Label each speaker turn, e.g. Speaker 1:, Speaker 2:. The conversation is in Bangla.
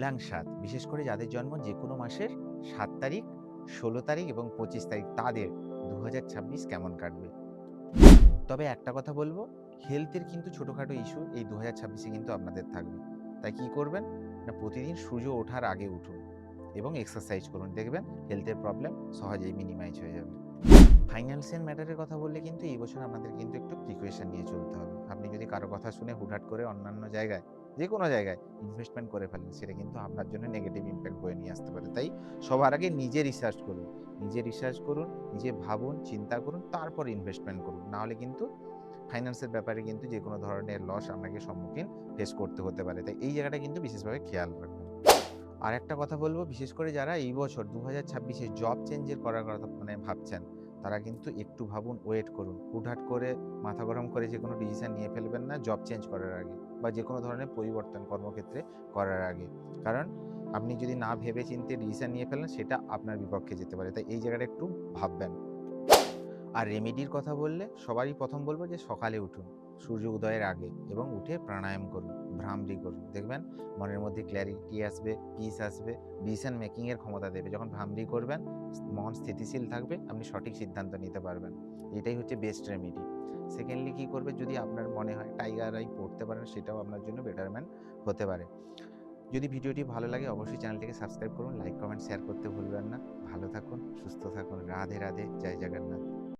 Speaker 1: মূলাং সাত বিশেষ করে যাদের জন্ম যে কোনো মাসের সাত তারিখ, ষোলো তারিখ এবং পঁচিশ তারিখ, তাদের দু হাজার ছাব্বিশ কেমন কাটবে? তবে একটা কথা বলব হেলথের কিন্তু ছোটোখাটো ইস্যু এই দু হাজার ছাব্বিশে কিন্তু আপনাদের থাকবে। তাই কি করবেন? না, প্রতিদিন সূর্য ওঠার আগে উঠুন এবং এক্সারসাইজ করুন। দেখবেন হেলথের প্রবলেম সহজেই মিনিমাইজ হয়ে যাবে। ফাইন্যান্সিয়াল ম্যাটারের কথা বললে কিন্তু এই বছর আপনাদের কিন্তু একটু প্রিকোয়েশন নিয়ে চলতে হবে। আপনি যদি কারও কথা শুনে হুটহাট করে অন্যান্য জায়গায় যে কোনো জায়গায় ইনভেস্টমেন্ট করে ফেলেন, সেটা কিন্তু আপনার জন্য নেগেটিভ ইম্প্যাক্ট বয়ে নিয়ে আসতে পারে। তাই সবার আগে নিজে রিসার্চ করুন, নিজে রিসার্চ করুন, নিজে ভাবুন, চিন্তা করুন, তারপর ইনভেস্টমেন্ট করুন। নাহলে কিন্তু ফাইন্যান্সের ব্যাপারে কিন্তু যে কোনো ধরনের লস আপনাকে সম্মুখীন ফেস করতে হতে পারে। তাই এই জায়গাটা কিন্তু বিশেষভাবে খেয়াল রাখবেন। আর একটা কথা বলব, বিশেষ করে যারা এই বছর দু হাজার জব চেঞ্জের করার কথা মানে ভাবছেন তারা কিন্তু একটু ভাবুন ওয়েট করুন। হুটহাট করে মাথা গরম করে যে কোনো ডিসিশন নিয়ে ফেলবেন না জব চেঞ্জ করার আগে বা যে কোনো ধরনের পরিবর্তন কর্মক্ষেত্রে করার আগে। কারণ আপনি যদি না ভেবে চিন্তে ডিসিশন নিয়ে ফেলেন, সেটা আপনার বিপক্ষে যেতে পারে। তাই এই জায়গাটা একটু ভাববেন। আর রেমেডির কথা বললে সবারই প্রথম বলব যে সকালে উঠুন। সূর্য উদয়ের আগে এবং উঠে প্রাণায়াম করুন। ভ্রামরি করুন দেখবেন মনের মধ্যে ক্ল্যারিটি আসবে পিস আসবে ডিসিশন মেকিংয়ের ক্ষমতা দেবে। যখন ভ্রামরি করবেন, মন স্থিতিশীল থাকবে, আপনি সঠিক সিদ্ধান্ত নিতে পারবেন। এটাই হচ্ছে বেস্ট রেমেডি সেকেন্ডলি কী করবে? যদি আপনার মনে হয় টাইগার আই পড়তে পারেন সেটাও আপনার জন্য বেটারমেন্ট হতে পারে। যদি ভিডিওটি ভালো লাগে, অবশ্যই চ্যানেলটিকে সাবস্ক্রাইব করুন লাইক কমেন্ট শেয়ার করতে ভুলবেন না। ভালো থাকুন, সুস্থ থাকুন, রাধে রাধে, জয় জগন্নাথ।